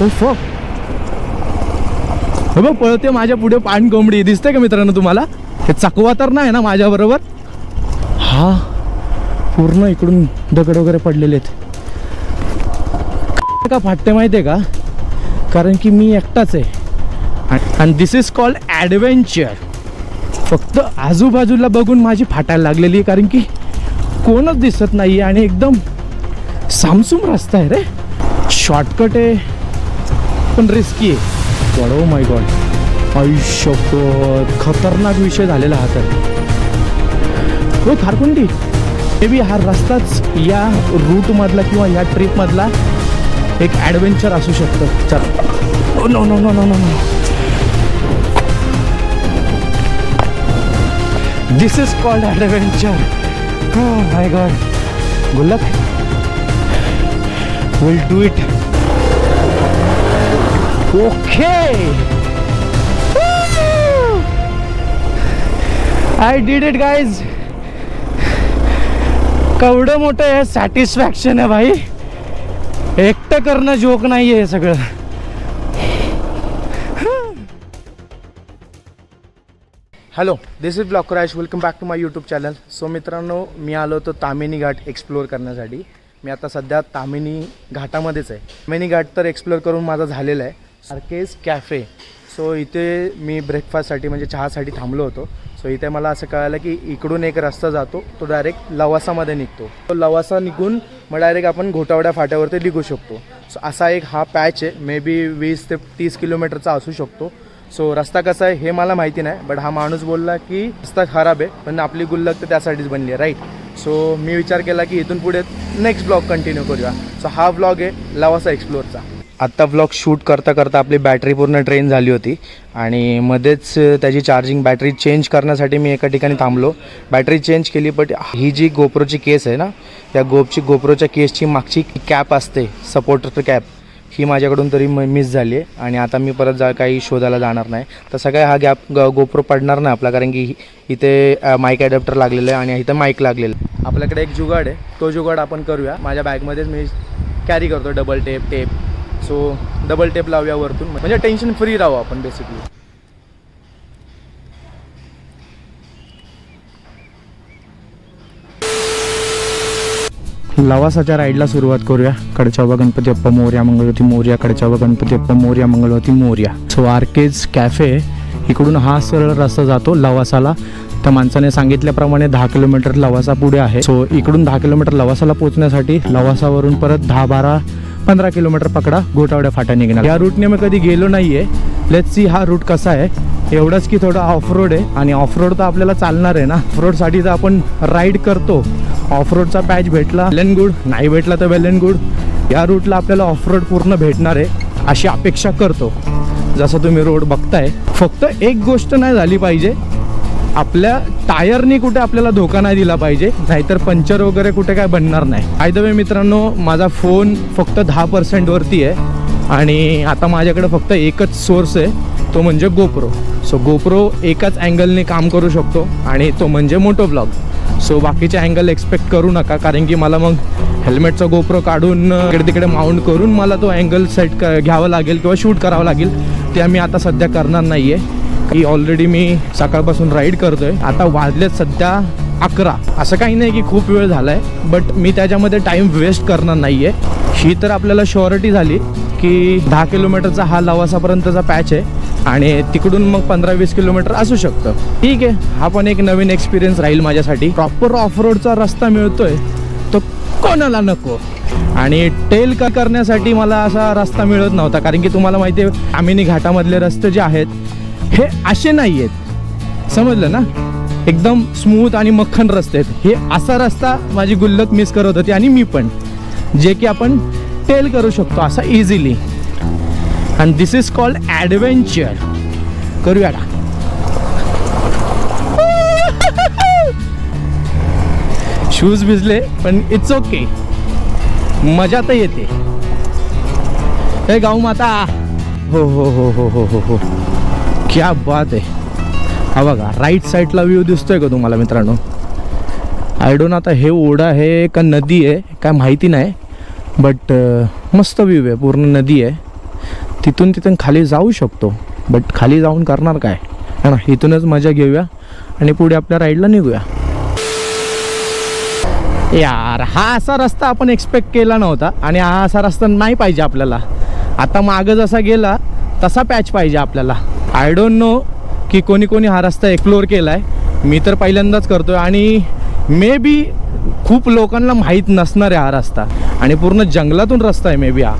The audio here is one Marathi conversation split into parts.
हो बघ पळते माझ्या पुढे पाण कोंबडी. दिसते का मित्रांनो तुम्हाला? हे चकवा तर नाही ना माझ्या बरोबर? हा. पूर्ण इकडून दगड वगैरे पडलेले आहेत. का फाटते माहिती आहे का? कारण की मी एकटाच आहे. आणि दिस इज कॉल्ड ॲडव्हेंचर फक्त आजूबाजूला बघून माझी फाटायला लागलेली आहे कारण की कोणच दिसत नाही आणि एकदम सामसूम रस्ता आहे रे. शॉर्टकट आहे. पण रिस्की आहे. गॉड ओ माय गॉड आयुष्य खतरनाक विषय झालेला हा तर. हो खारकुंडी मे बी हा रस्ताच या रूटमधला किंवा या ट्रिपमधला एक ॲडव्हेंचर असू शकतं. चला. No no no no no no this is called adventure oh my god Gullak will do it okay I did it guys केवढं मोठं आहे सॅटिस्फॅक्शन आहे भाई. एकटं करणं जोक नाही आहे हे सगळं. Hello this is block crash welcome back to my YouTube channel so मित्रांनो मी आलो होतो तामिनी घाट एक्सप्लोअर करण्यासाठी. मी आता सध्या तामिनी घाटामध्येच आहे. तामिनी घाट तर एक्सप्लोअर करून माझा झालेला आहे. आर्केज कॅफे सो इथे मी ब्रेकफास्टसाठी म्हणजे चहासाठी थांबलो होतो. सो इथे मला असं कळालं की इकडून एक रस्ता जातो तो डायरेक्ट लवासामध्ये निघतो. तो लवासा निघून मग डायरेक्ट आपण घोटावड्या फाट्यावरती निघू शकतो. सो असा एक हा पॅच आहे. मे बी वीस ते तीस किलोमीटरचा असू शकतो. सो रस्ता कसा आहे हे मला माहिती नाही बट हा माणूस बोलला की रस्ता खराब आहे पण आपली गुल्लक तर त्यासाठीच बनली आहे राईट सो मी विचार केला की इथून पुढे नेक्स्ट ब्लॉग कंटिन्यू करूया. सो हा ब्लॉग आहे लवासा एक्सप्लोअरचा आत्ता ब्लॉग शूट करता करता आपली बॅटरी पूर्ण ट्रेन झाली होती. आणि मध्येच त्याची चार्जिंग बॅटरी चेंज करण्यासाठी मी एका ठिकाणी थांबलो. बॅटरी चेंज केली बट ही जी गोप्रोची केस आहे ना त्या गोपची गोप्रोच्या केसची मागची कॅप असते सपोर्टर कॅप ही माझ्याकडून तरी म मिस झाली आहे. आणि आता मी परत जा काही शोधायला जाणार नाही. तसा काय हा गॅप ग गोप्रो पडणार नाही आपला कारण की इथे माईक ॲडॅप्टर लागलेलं आहे आणि इथं माईक लागलेलं आहे. आपल्याकडे एक जुगाड आहे. तो जुगाड आपण करूया. माझ्या बॅगमध्येच मी कॅरी करतो. Double tape tape so double tape लावूया वरतून. म्हणजे टेन्शन फ्री राहू आपण बेसिकली लवासाच्या राईडला सुरुवात करूया. कडचावा गणपती अप्पा मोर्या मंगळवती मोर्या कडचावा गणपती अप्पा मोर्या मंगळवती मोर्या. सो आर्केज कॅफे इकडून हा सरळ रस्ता जातो लवासाला. त्या माणसाने सांगितल्याप्रमाणे दहा किलोमीटर लवासा पुढे आहे. सो इकडून दहा किलोमीटर लवासाला पोहोचण्यासाठी लवासावरून परत दहा बारा पंधरा किलोमीटर पकडा गोटावड्या फाटा निघणार. या रूटने मी कधी गेलो नाहीये. लेट सी हा रूट कसा आहे. एवढंच की थोडं ऑफ रोड आहे. आणि ऑफ रोड तर आपल्याला चालणार आहे ना. ऑफ रोडसाठी तर आपण राईड करतो. ऑफ रोडचा पॅच भेटला वेल अँड गुड नाही भेटला तर वेल अँड गुड या रूटला आपल्याला ऑफ रोड पूर्ण भेटणार आहे अशी अपेक्षा करतो. जसं तुम्ही रोड बघताय फक्त एक गोष्ट नाही झाली पाहिजे. आपल्या टायरनी कुठे आपल्याला धोका नाही दिला पाहिजे. नाहीतर पंक्चर वगैरे कुठे काय बनणार नाही. आय द वे मित्रांनो माझा फोन फक्त दहा पर्सेंटवरती आहे. आणि आता माझ्याकडे फक्त एकच सोर्स आहे. तो म्हणजे गोप्रो सो गोप्रो एकाच अँगलने काम करू शकतो. आणि तो म्हणजे मोटो ब्लॉग. सो बाकीचे अँगल एक्सपेक्ट करू नका. कारण की मला मग हेल्मेटचा गोप्रो काढून इकडे तिकडे माउंट करून मला तो अँगल सेट क घ्यावा लागेल किंवा शूट करावं लागेल. ते आम्ही आता सध्या करणार नाही आहे की ऑलरेडी मी सकाळपासून राईड करतोय. आता वाजलेत सध्या अकरा. असं काही नाही की खूप वेळ झाला आहे बट मी त्याच्यामध्ये टाईम वेस्ट करणार नाही आहे ही तर आपल्याला शुअरिटी झाली की दहा किलोमीटरचा हा लवासापर्यंतचा पॅच आहे आणि तिकडून मग पंधरा वीस किलोमीटर असू शकतं. ठीक आहे हा पण एक नवीन एक्सपिरियन्स राहील माझ्यासाठी. प्रॉपर ऑफ रोडचा रस्ता मिळतोय तो कोणाला नको? आणि टेल का करण्यासाठी मला असा रस्ता मिळत नव्हता कारण की तुम्हाला माहिती आहे आमिनी घाटामधले रस्ते जे आहेत हे असे नाही आहेत समजलं ना? एकदम स्मूथ आणि मक्खन रस्ते आहेत. हे असा रस्ता माझी गुल्लक मिस करत होती आणि मी पण. जे की आपण टेल करू शकतो असा इझिली आणि दिस इज कॉल्ड ॲडव्हेंचर करूया का शूज भिजले पण इट्स ओके मजा तर येते. हे गाऊ माता हो हो हो हो हो हो हो. क्या बात आहे. हा बघा राईट साईडला व्ह्यू दिसतोय का तुम्हाला मित्रांनो? आय डोंट आता हे ओढा आहे का नदी आहे काय माहिती नाही. बट मस्त व्ह्यू आहे पूर्ण नदी आहे. तिथून तिथून खाली जाऊ शकतो. बट खाली जाऊन करणार काय? है ना? इथूनच मजा घेऊया आणि पुढे आपल्या राईडला निघूया. यार हा असा रस्ता आपण एक्सपेक्ट केला नव्हता आणि हा असा रस्ता नाही पाहिजे आपल्याला. आता मागं जसा गेला तसा पॅच पाहिजे आपल्याला. आय डोंट नो की कोणी कोणी हा रस्ता एक्सप्लोअर केला आहे मी तर पहिल्यांदाच करतो आहे आणि मे बी खूप लोकांना माहीत नसणार आहे हा रस्ता. आणि पूर्ण जंगलातून रस्ता आहे मे बी हा.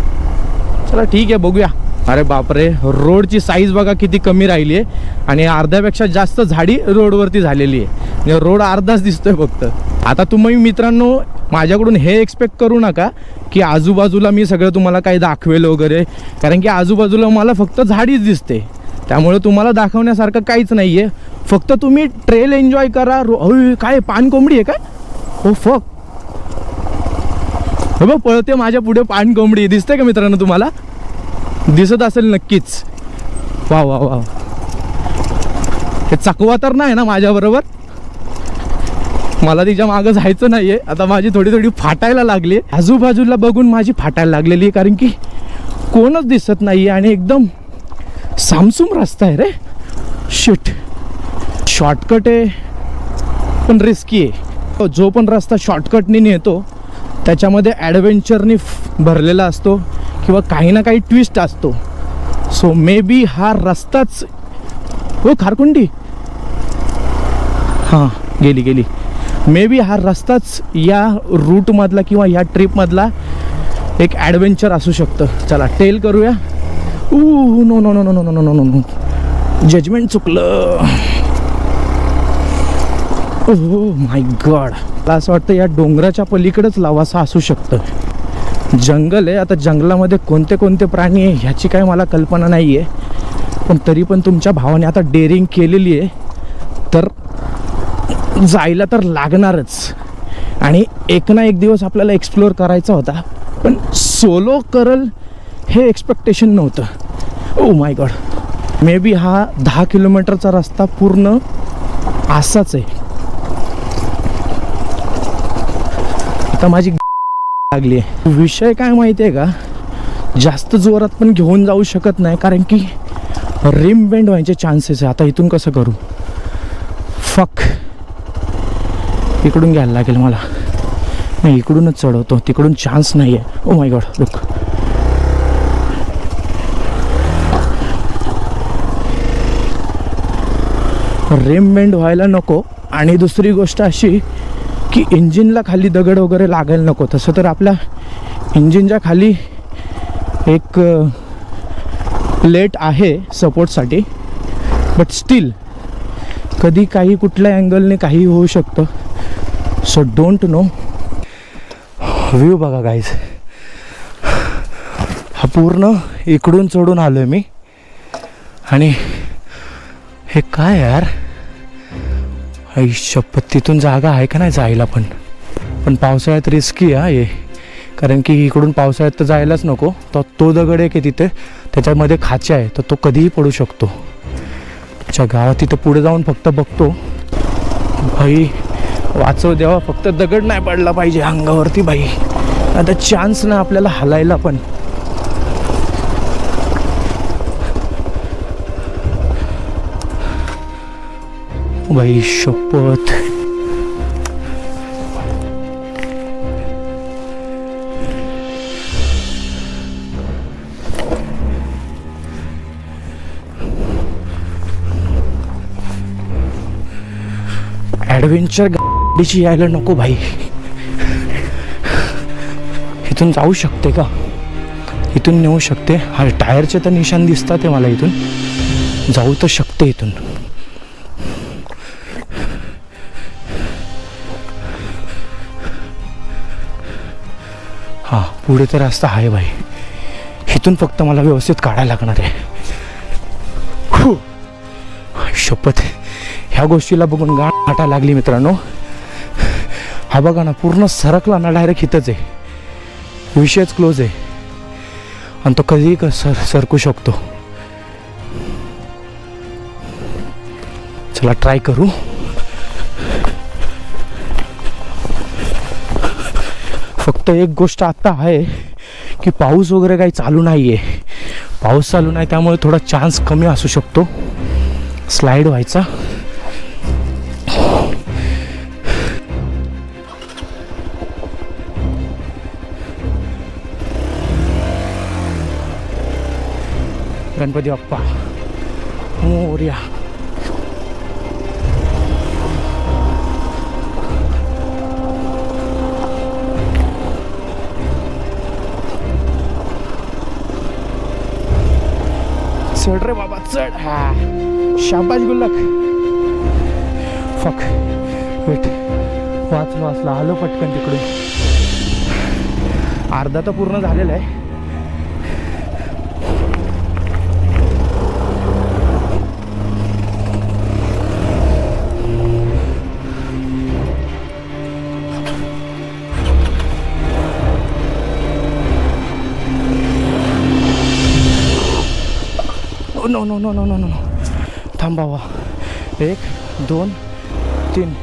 चला ठीक आहे बघूया. अरे बापरे रोडची साईज बघा किती कमी राहिली आहे. आणि अर्ध्यापेक्षा जास्त झाडी रोडवरती झालेली आहे. म्हणजे रोड अर्धाच दिसतोय फक्त. आता तुम्ही मित्रांनो माझ्याकडून हे एक्सपेक्ट करू नका की आजूबाजूला मी सगळं तुम्हाला काही दाखवेल वगैरे. कारण की आजूबाजूला मला फक्त झाडीच दिसते. त्यामुळे तुम्हाला दाखवण्यासारखं काहीच नाही आहे फक्त तुम्ही ट्रेल एन्जॉय करा. रो काय पान कोंबडी आहे काय? हो फक हे बघ पळते माझ्या पुढे पान कोंबडी. दिसते का मित्रांनो तुम्हाला? दिसत असेल नक्कीच. वा वा वा हे चकवा तर नाही ना माझ्याबरोबर मला तिच्या मागं जायचं नाही आहे आता माझी थोडी थोडी फाटायला लागली. आजूबाजूला बघून माझी फाटायला लागलेली आहे कारण की कोणच दिसत नाही आणि एकदम सामसूम रस्ता आहे रे. शिट शॉर्टकट आहे. पण रिस्की आहे. जो पण रस्ता शॉर्टकटने नेतो त्याच्यामध्ये ॲडव्हेंचरनी भरलेला असतो किंवा काही ना काही ट्विस्ट असतो. सो मे बी हा रस्ताच हो खारकुंडी. हां गेली गेली. मे बी हा रस्ताच या रूटमधला किंवा या ट्रिपमधला एक ॲडव्हेंचर असू शकतं. चला टेल करूया. ऊ no no no no no no no no no judgement चुकलं. हो माय गॉड मला असं वाटतं या डोंगराच्या पलीकडेच लावासा असू शकतं. जंगल आहे आता जंगलामध्ये कोणते कोणते प्राणी आहे ह्याची काही मला कल्पना नाही आहे पण तरी पण तुमच्या भावाने आता डेअरिंग केलेली आहे. तर जायला तर लागणारच. आणि एक ना एक दिवस आपल्याला एक्सप्लोअर करायचा होता. पण सोलो करल हे एक्सपेक्टेशन नव्हतं. ओ माय गॉड मे बी हा दहा किलोमीटरचा रस्ता पूर्ण असाच आहे. आता माझी लागली आहे. विषय काय माहिती आहे का? जास्त जोरात पण घेऊन जाऊ शकत नाही कारण की रिम बेंड व्हायचे चान्सेस आहे. आता इथून कसं करू? फक इकडून घ्यायला लागेल मला. नाही इकडूनच चढवतो. तिकडून चान्स नाही आहे ओ माय गॉड लुक रेमबेंड व्हायला नको. आणि दुसरी गोष्ट अशी की इंजिनला खाली दगड वगैरे लागायला नको. तसं तर आपल्या इंजिनच्या खाली एक प्लेट आहे सपोर्टसाठी. बट स्टील कधी काही कुठल्या अँगलने काही होऊ शकतं. सो डोंट नो व्ह्यू बघा गाईज हा पूर्ण इकडून चढून आलो आहे मी. आणि हे काय यार? आई शपथ तिथून जागा आहे का नाही जायला पण? पण पावसाळ्यात रिस्की आहे कारण की इकडून पावसाळ्यात तर जायलाच नको. तर तो दगड आहे की तिथे. त्याच्यामध्ये खाचा आहे. तर तो कधीही पडू शकतो. अच्छा गावात तिथं पुढे जाऊन फक्त बघतो. भाई वाचव देवा. फक्त दगड नाही पडला पाहिजे अंगावरती बाई. आता चान्स ना आपल्याला हलायला पण. बाई शपथ ॲडव्हेंचर गाडीची यायला नको भाई. इथून जाऊ शकते का? इथून नेऊ शकते. हा टायरचे तर निशाण दिसतात आहे मला इथून. जाऊ तर शकते इथून. हां पुढे तर रस्ता आहे भाई इथून फक्त मला व्यवस्थित काढायला लागणार आहे. हू. शपथ. ह्या गोष्टीला बघून गाण लागली मित्रांनो. हा बघा ना पूर्ण सरकला ना डायरेक्ट इथंच आहे. विषयच क्लोज आहे. आणि तो कधीही क- सर सरकू शकतो. चला ट्राय करू. फक्त एक गोष्ट आत्ता आहे की पाऊस वगैरे काही चालू नाही आहे पाऊस चालू नाही त्यामुळे थोडा चान्स कमी असू शकतो. स्लाईड व्हायचा. गणपती बाप्पा. मोर्या. चढ रे बाबा चढ. हा. शाबाश गुल्लक. फक. वेट. वाचलो वाचलो. आलो पटकन तिकडून. अर्धा तर पूर्ण झालेला आहे. No no no no no no थांबावा एक दोन तीन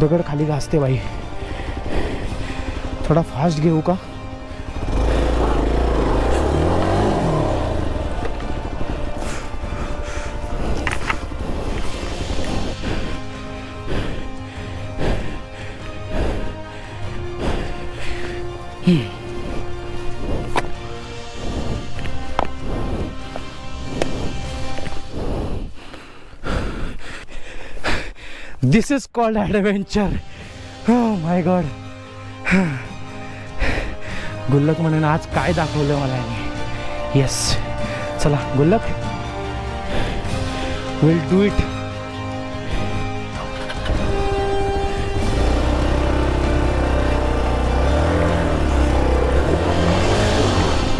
दगड खाली घासते बाई. थोडा फास्ट घेऊ का? दिस is called adventure oh my god गुल्लक म्हणून आज काय दाखवलं मला याने? येस चला Gullak. Will do it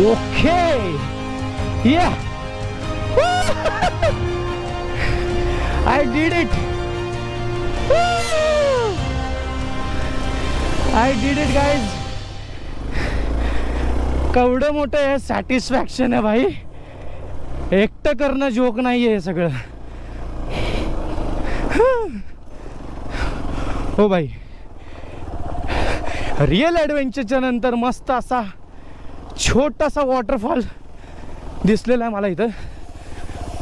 okay yeah I did it I did it guys केवढं मोठं आहे सॅटिस्फॅक्शन आहे भाई. एकटं करणं जोक नाही आहे हे सगळं. हो भाई. रिअल ॲडव्हेंचरच्या नंतर मस्त असा छोटासा वॉटरफॉल दिसलेला आहे मला इथं.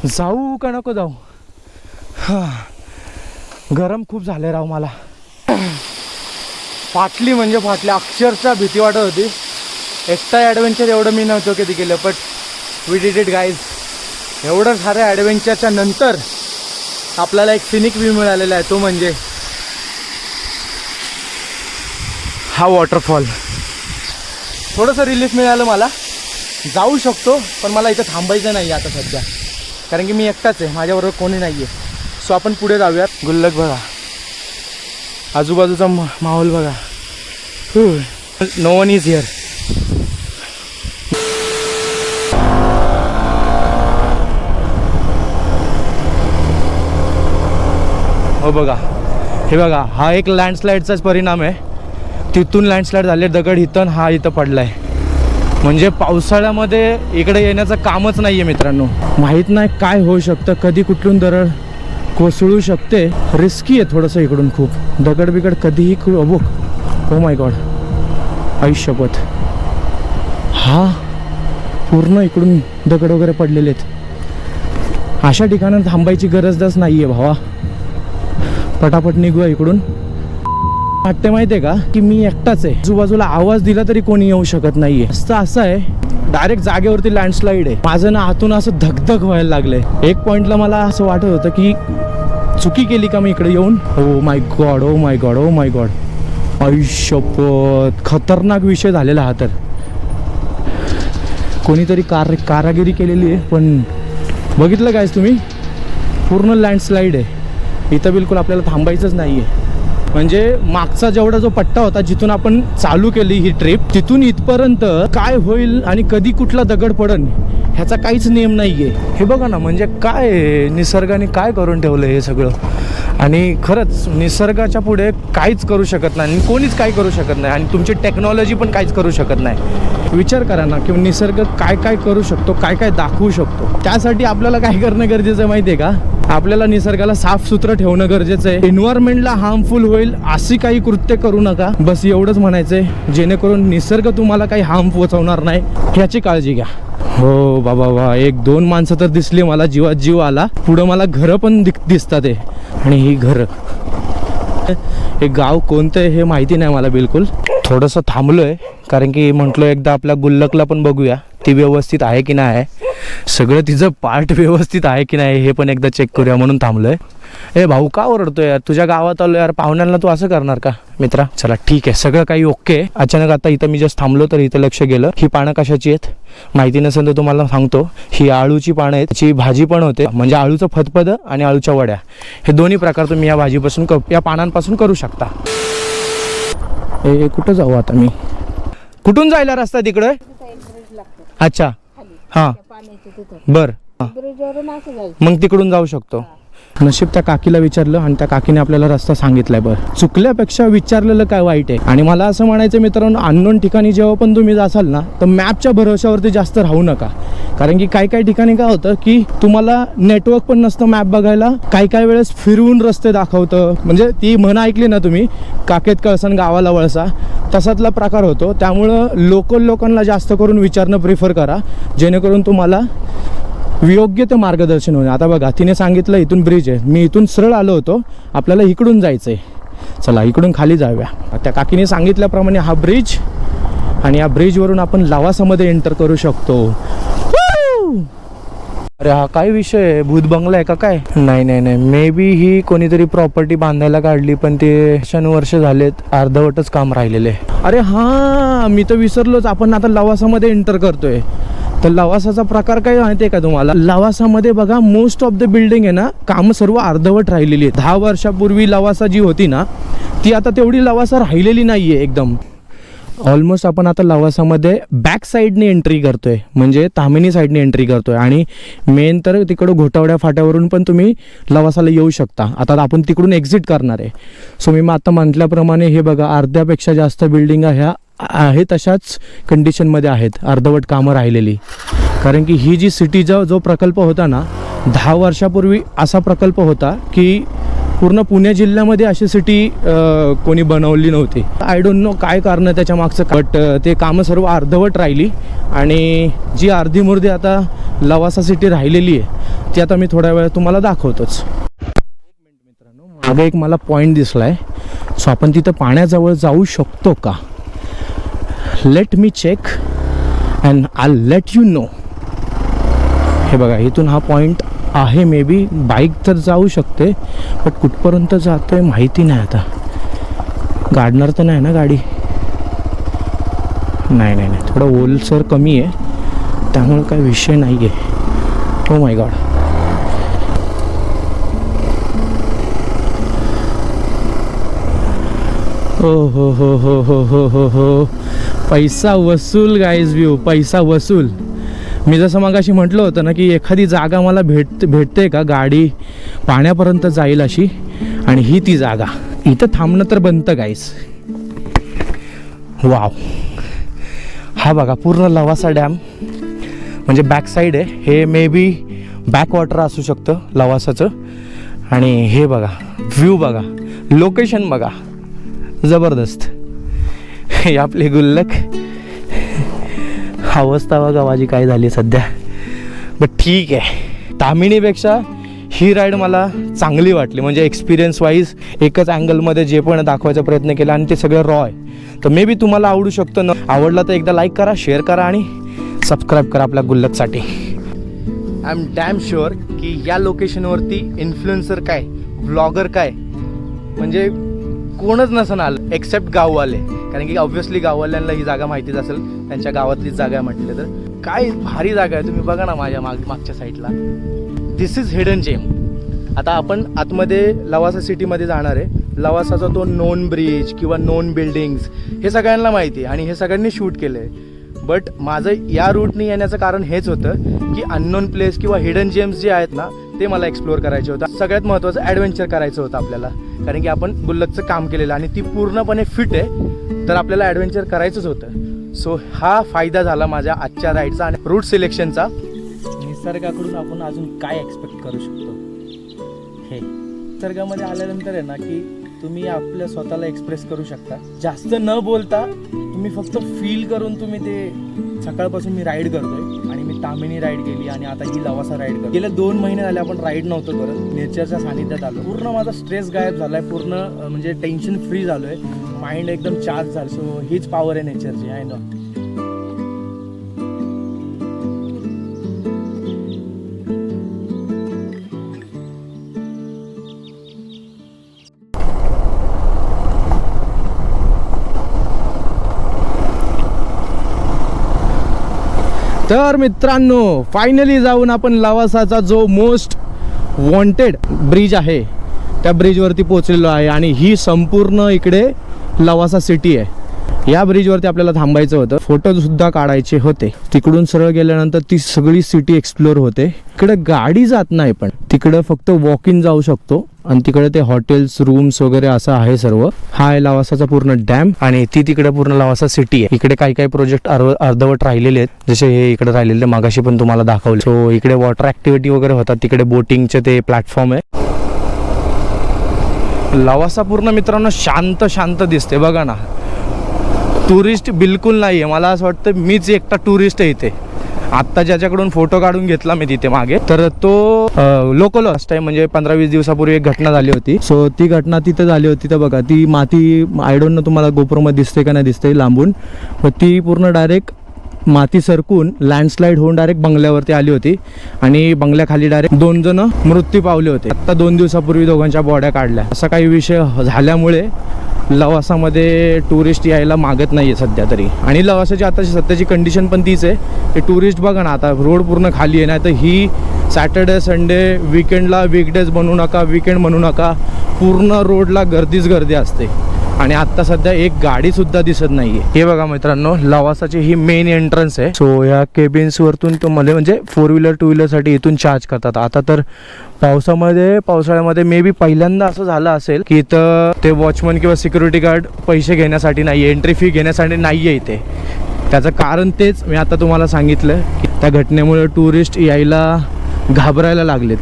जाऊ का नको जाऊ. हां. गरम खूप झाले राव मला. फाटली म्हणजे फाटली. अक्षरशः भीती वाटत होती. एकटा ॲडव्हेंचर एवढं मी नव्हतं कधी केलं but we did it guys एवढं साऱ्या ॲडव्हेंचरच्या नंतर आपल्याला एक फिनिक व्ह्यू मिळालेला आहे तो म्हणजे हा वॉटरफॉल थोडंसं रिलीफ मिळालं मला. जाऊ शकतो पण मला इथं थांबायचं नाही आता सध्या. कारण की मी एकटाच आहे माझ्याबरोबर कोणी नाही आहे सो आपण पुढे जाऊयात. गुल्लक बघा. आजूबाजूचा मा- माहोल बघा. नो वन इज हिअर हो बघा. हे बघा हा एक लँडस्लाईडचाच परिणाम आहे. तिथून लँडस्लाईड झाले दगड इथं हा इथं पडलाय. म्हणजे पावसाळ्यामध्ये इकडे येण्याचं कामच नाही आहे मित्रांनो. माहीत नाही काय होऊ शकतं. कधी कुठून दरड कोसळू शकते रिस्की आहे थोडंसं इकडून खूप. दगड बिगड कधीही खूप अबुक. हो oh माय गॉड आयुष्यपत हा पूर्ण इकडून दगड वगैरे पडलेले आहेत. अशा ठिकाणी थांबायची गरजच नाही आहे भावा. पटापट निघूया इकडून. वाटते माहिती आहे का? की मी एकटाच आहे. आजूबाजूला आवाज दिला तरी कोणी येऊ शकत नाहीये. असं असं आहे डायरेक्ट जागेवरती लँडस्लाईड आहे. माझं ना आतून असं धगधग व्हायला लागलंय. एक पॉइंटला मला असं वाटत होतं की चुकी केली का मी इकडे येऊन? हो my god oh my god oh my god आयुष्यपत खतरनाक विषय झालेला हा तर. कोणीतरी कार कारागिरी केलेली आहे पण बघितलं काय तुम्ही? पूर्ण लँडस्लाईड आहे. इथं बिलकुल आपल्याला थांबायचंच नाही आहे म्हणजे मागचा जेवढा जो पट्टा होता जिथून आपण चालू केली ही ट्रिप तिथून इथपर्यंत काय होईल आणि कधी कुठला दगड पडन ह्याचा काहीच नियम नाही आहे हे बघा ना म्हणजे काय निसर्गाने काय करून ठेवलं हे सगळं? आणि खरंच निसर्गाच्या पुढे काहीच करू शकत नाही. आणि कोणीच काही करू शकत नाही. आणि तुमची टेक्नॉलॉजी पण काहीच करू शकत नाही. विचार करा ना की निसर्ग काय काय करू शकतो काय काय दाखवू शकतो. त्यासाठी आपल्याला काय करणं गरजेचं आहे माहिती आहे का? आपल्याला निसर्गाला साफसुथरं ठेवणं गरजेचं आहे. एन्व्हायरमेंटला हार्मफुल होईल अशी काही कृत्य करू नका. बस एवढंच म्हणायचंय जेणेकरून निसर्ग तुम्हाला काही हार्म पोहोचवणार नाही. ह्याची काळजी घ्या. हो बाबा बा एक दोन माणसं तर दिसली मला. जीवात जीव आला. पुढं मला घरं पण दि दिसतात आहे आणि ही घरं. हे गाव कोणतं आहे हे माहिती नाही मला बिलकुल. थोडंसं थांबलो आहे कारण की म्हटलं एकदा आपल्या गुल्लकला पण बघूया ती व्यवस्थित आहे की नाही सगळं तिचं पार्ट व्यवस्थित आहे की नाही हे पण एकदा चेक करूया म्हणून थांबलो आहे ए भाऊ का ओरडतोय यार? तुझ्या गावात आलो यार पाहुण्यांना तू असं करणार का? मित्रा चला ठीक आहे सगळं काही ओके. अचानक आता इथं मी जस्ट थांबलो तर इथं लक्ष गेलं. ही पानं कशाची आहेत? माहिती नसेल तर तुम्हाला सांगतो. ही आळूची पानं आहेत. त्याची भाजी पण होते. म्हणजे आळूचं फतफद आणि आळूच्या वड्या. हे दोन्ही प्रकार तुम्ही या भाजीपासून या पानांपासून करू शकता. ए कुठं जाऊ आता मी? कुठून जायला रस्ता तिकडे? अच्छा. हां. बर. मग तिकडून जाऊ शकतो. नशीब त्या काकीला विचारलं आणि त्या काकीने आपल्याला रस्ता सांगितलाय बरं. चुकल्यापेक्षा विचारलेलं काय वाईट आहे? आणि मला असं म्हणायचं मित्रांनो अननोन ठिकाणी जेव्हा पण तुम्ही जासाल ना तर मॅपच्या भरोश्यावरती जास्त राहू नका. कारण की काही काही ठिकाणी काय होतं की तुम्हाला नेटवर्क पण नसतं मॅप बघायला. काही काही वेळेस फिरवून रस्ते दाखवतं. म्हणजे ती म्हण ऐकली ना तुम्ही काकेत कळसन गावाला वळसा तसातला प्रकार होतो. त्यामुळं लोकल लोकांना जास्त करून विचारणं प्रिफर करा. जेणेकरून तुम्हाला योग्य ते मार्गदर्शन होईल आता बघा तिने सांगितलं इथून ब्रिज आहे. मी इथून सरळ आलो होतो. आपल्याला इकडून जायचं आहे चला इकडून खाली जाऊया. त्या काकीने सांगितल्याप्रमाणे हा ब्रिज आणि या ब्रिजवरून आपण लवासामध्ये एंटर करू शकतो! अरे हा काय विषय आहे? भूत बंगला आहे का काय? नाही नाही नाही. मे बी ही कोणीतरी प्रॉपर्टी बांधायला काढली पण ते वर्ष झालेत. अर्धवटच काम राहिलेले अरे हा! मी तर विसरलोच. आपण आता लवासामध्ये एंटर करतोय. तर लवासाचा प्रकार काय माहिती आहे का तुम्हाला? लवासामध्ये बघा मोस्ट ऑफ द बिल्डिंग आहे ना कामं सर्व अर्धवट राहिलेली आहे दहा वर्षापूर्वी लवासा जी होती ना ती आता तेवढी लवासा राहिलेली नाही आहे एकदम. ऑलमोस्ट आपण आता लवासामध्ये बॅक साईडने एंट्री करतोय. म्हणजे तामिनी साईडने एंट्री करतोय. आणि मेन तर तिकडं घोटावड्या फाट्यावरून पण तुम्ही लवासाला येऊ शकता. आता आपण तिकडून एक्झिट करणार आहे. सो मी मग आता म्हटल्याप्रमाणे हे बघा अर्ध्यापेक्षा जास्त बिल्डिंग ह्या आहे तशाच कंडिशनमध्ये आहेत. अर्धवट कामं राहिलेली. कारण की ही जी सिटीचा जो प्रकल्प होता ना दहा वर्षापूर्वी असा प्रकल्प होता की पूर्ण पुणे जिल्ह्यामध्ये अशी सिटी कोणी बनवली नव्हती. आय डोंट नो काय कारण त्याच्या मागचं बट ते कामं सर्व अर्धवट राहिली. आणि जी अर्धी मुर्दी आता लवासा सिटी राहिलेली आहे ती आता मी थोड्या वेळात तुम्हाला दाखवतोच. मागे एक मला पॉईंट दिसलाय. सो आपण तिथं पाण्याजवळ जाऊ शकतो का? Let me check and I let you know हे बघा इथून हा पॉईंट आहे मे बी बाईक तर जाऊ शकते बट कुठपर्यंत जातो आहे माहिती नाही आता. गाडणार तर नाही ना गाडी? नाही नाही नाही. थोडं ओलसर कमी आहे. त्यामुळे काय विषय नाही आहे oh हो माय गॉड हो हो हो हो हो हो हो. पैसा वसूल गाईज व्यू पैसा वसूल. मी जसं मगाशी म्हटलं होतं ना की एखादी जागा मला भेट भेटते का? गाडी पाण्यापर्यंत जाईल अशी. आणि ही ती जागा. इथं थांबणं तर बनतं गाईस वाव हा बघा पूर्ण लवासा डॅम. म्हणजे बॅक साईड आहे. हे मे बी बॅक वॉटर असू शकतं लवासाचं. आणि हे बघा व्ह्यू बघा. लोकेशन बघा. जबरदस्त. हे आपले गुल्लक. अवस्था बघा माझी काय झाली सध्या. बट ठीक आहे. तामिणीपेक्षा ही राईड मला चांगली वाटली. म्हणजे एक्सपिरियन्स वाईज एकच अँगलमध्ये जे पण दाखवायचा प्रयत्न केला आणि ते सगळं रॉ आहे. तर मे बी तुम्हाला आवडू शकतं. न आवडला तर एकदा लाईक करा शेअर करा आणि सबस्क्राईब करा आपल्या गुल्लकसाठी. आय एम डॅम शुअर की या लोकेशनवरती इन्फ्लुएन्सर काय व्लॉगर काय म्हणजे कोणच नसन आलं एक्सेप्ट गाववाले. कारण की ऑब्व्हियसली गाववाल्यांना ही जागा माहितीच असेल त्यांच्या गावातलीच जागा आहे म्हटलं तर. काय भारी जागा आहे तुम्ही बघा ना माझ्या माग मागच्या साईडला दिस इज हिडन जेम आता आपण आतमध्ये लवासा सिटीमध्ये जाणार आहे. लवासाचा तो नोन ब्रिज किंवा नोन बिल्डिंग्स हे सगळ्यांना माहिती आहे आणि हे सगळ्यांनी शूट केलं आहे बट माझं या रूटने येण्याचं कारण हेच होतं की अननोन प्लेस किंवा हिडन जेम्स जे आहेत ना ते मला एक्सप्लोअर करायचे होतं. सगळ्यात महत्त्वाचं ॲडव्हेंचर करायचं होतं आपल्याला. कारण की आपण गुल्लकचं काम केलेलं आणि ती पूर्णपणे फिट आहे तर आपल्याला ॲडव्हेंचर करायचंच होतं. सो हा फायदा झाला माझ्या आजच्या राईडचा आणि रूट सिलेक्शनचा निसर्गाकडून आपण अजून काय एक्सपेक्ट करू शकतो? हे. निसर्गामध्ये आल्यानंतर आहे ना की तुम्ही आपल्या स्वतःला एक्सप्रेस करू शकता. जास्त न बोलता तुम्ही फक्त फील करून तुम्ही ते सकाळपासून मी राईड करतोय. तामिनी राईड केली आणि आता ही लवासा राईड करतो गेल्या दोन महिने झाले आपण राईड नव्हतो करत. नेचरच्या सानिध्यात आलो. पूर्ण माझा स्ट्रेस गायब झालाय. पूर्ण म्हणजे टेन्शन फ्री झालोय. माइंड एकदम चार्ज झालं. सो हीच पॉवर आहे नेचरची आय नॉट तर मित्रांनो फायनली जाऊन आपण लवासाचा जो मोस्ट वॉन्टेड ब्रिज आहे त्या ब्रिजवरती पोचलेलो आहे आणि ही संपूर्ण इकडे लवासा सिटी आहे. या ब्रिजवरती आपल्याला थांबायचं होतं. फोटो सुद्धा काढायचे होते. तिकडून सरळ गेल्यानंतर ती सगळी सिटी एक्सप्लोर होते. इकडे गाडी जात नाही पण. तिकडं फक्त वॉक इन जाऊ शकतो. आणि तिकडे ते हॉटेल्स रूम्स वगैरे असं आहे सर्व. हा आहे लावासाचा पूर्ण डॅम आणि ती तिकडे पूर्ण लावासा सिटी आहे. इकडे काही काही प्रोजेक्ट अर्धवट राहिलेले आहेत. जसे हे इकडे राहिलेले मागाशी पण तुम्हाला दाखवले. सो इकडे वॉटर ऍक्टिव्हिटी वगैरे होतात. तिकडे बोटिंगचे ते प्लॅटफॉर्म आहे. लवासा पूर्ण मित्रांनो शांत शांत दिसते. बघा ना. टुरिस्ट बिलकुल नाही आहे मला असं वाटतं मीच एकटा टुरिस्ट आहे इथे. आत्ता ज्याच्याकडून फोटो काढून घेतला मी तिथे मागे. तर तो लोकल फर्स्ट टाइम म्हणजे पंधरा वीस दिवसापूर्वी एक घटना झाली होती. सो ती घटना तिथे झाली होती. तर बघा ती माती आय डोंट नो तुम्हाला गोपुरमध्ये दिसते का नाही दिसते लांबून. ती पूर्ण डायरेक्ट माती सरकून लँडस्लाईड होऊन डायरेक्ट बंगल्यावरती आली होती. आणि बंगल्याखाली डायरेक्ट दोन जण मृत्यू पावले होते. आता दोन दिवसापूर्वी दोघांच्या बॉड्या काढल्या. असा काही विषय झाल्यामुळे लवासामध्ये टुरिस्ट यायला मागत नाही आहे सध्या तरी. आणि लवासाची आताची सध्याची कंडिशन पण तीच आहे की टुरिस्ट बघा ना आता रोड पूर्ण खाली आहे नाही तर ही सॅटर्डे संडे विकेंडला वीकडेज बनवू नका विकेंड म्हणू नका पूर्ण रोडला गर्दीच गर्दी असते. आणि आता सध्या एक गाडी सुद्धा दिसत नाहीये. हे बघा मित्रांनो लवासाची ही मेन एंट्रन्स आहे. सो या केबिन्स वरतून तुम्हाला म्हणजे फोर व्हीलर टू व्हीलरसाठी इथून चार्ज करतात. आता तर पावसामध्ये पावसाळ्यामध्ये मे बी पहिल्यांदा असं झालं असेल की इथं ते वॉचमन किंवा सिक्युरिटी गार्ड पैसे घेण्यासाठी नाही एंट्री फी घेण्यासाठी नाहीये इथे. त्याचं कारण तेच मी आता तुम्हाला सांगितलं की त्या घटनेमुळे टुरिस्ट यायला घाबरायला लागलेत.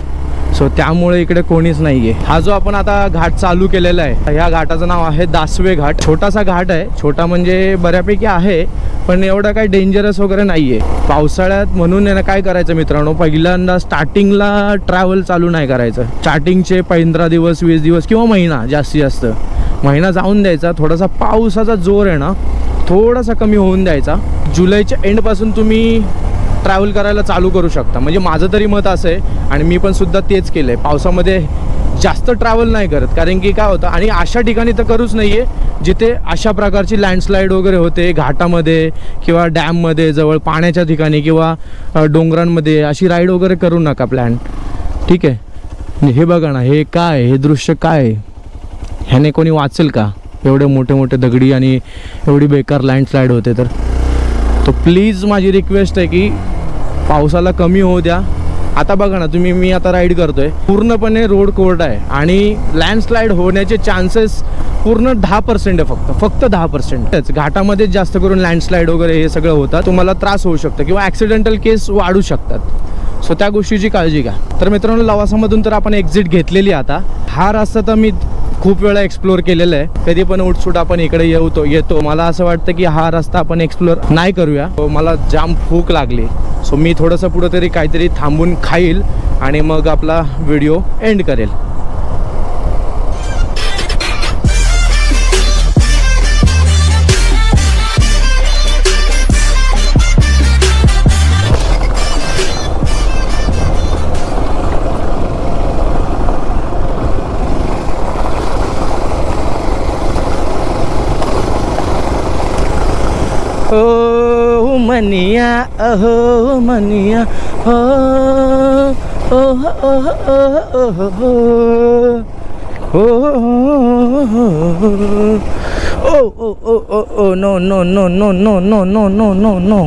सो त्यामुळे इकडे कोणीच नाहीये. हा जो आपण आता घाट चालू केलेला आहे ह्या घाटाचं नाव आहे दासवे घाट. छोटासा घाट आहे. छोटा म्हणजे बऱ्यापैकी आहे पण एवढं काही डेंजरस वगैरे नाहीये. पावसाळ्यात म्हणून आहे ना काय करायचं मित्रांनो? पहिल्यांदा स्टार्टिंगला ट्रॅव्हल चालू नाही करायचं. स्टार्टिंगचे पंधरा दिवस वीस दिवस किंवा महिना जास्तीत जास्त. महिना जाऊन द्यायचा. थोडासा पावसाचा जोर आहे ना थोडासा कमी होऊन द्यायचा. जुलैच्या एंडपासून तुम्ही ट्रॅव्हल करायला चालू करू शकता. म्हणजे माझं तरी मत असं आहे आणि मी पण सुद्धा तेच केलं आहे पावसामध्ये जास्त ट्रॅव्हल नाही करत. कारण की काय होतं आणि अशा ठिकाणी तर करूच नाही आहे जिथे अशा प्रकारची लँडस्लाईड वगैरे होते घाटामध्ये किंवा डॅममध्ये जवळ पाण्याच्या ठिकाणी किंवा डोंगरांमध्ये अशी राईड वगैरे करू नका प्लॅन ठीक आहे? हे बघा ना हे काय हे दृश्य काय ह्याने कोणी वाचेल का? एवढे मोठे मोठे दगडी आणि एवढी बेकार लँडस्लाईड होते तर. तर प्लीज माझी रिक्वेस्ट आहे की पावसाला कमी होऊ द्या. आता बघा ना तुम्ही मी आता राईड करतोय. पूर्णपणे रोड कोर्ट आहे. आणि लँडस्लाईड होण्याचे चान्सेस पूर्ण दहा पर्सेंट आहे फक्त. फक्त दहा पर्सेंटच घाटामध्ये जास्त करून लँडस्लाईड वगैरे हे सगळं होतं तुम्हाला त्रास होऊ शकतो किंवा ॲक्सिडेंटल केस वाढू शकतात. सो त्या गोष्टीची काळजी घ्या. तर मित्रांनो लवासामधून तर आपण एक्झिट घेतलेली आता. हा रस्ता तर मी खूप वेळा एक्सप्लोअर केलेलं आहे. कधी पण उठसूट आपण इकडे येतो येतो. मला असं वाटतं की हा रस्ता आपण एक्सप्लोअर नाही करूया. हो, मला जाम भूक लागली. सो मी थोडंसं पुढं तरी काहीतरी थांबून खाईल आणि मग आपला व्हिडिओ एंड करेल. मनिया अहो मनिया हो ओ ओ ओ ओ ओ ओ ओ ओ ओ no no no no no no no no no no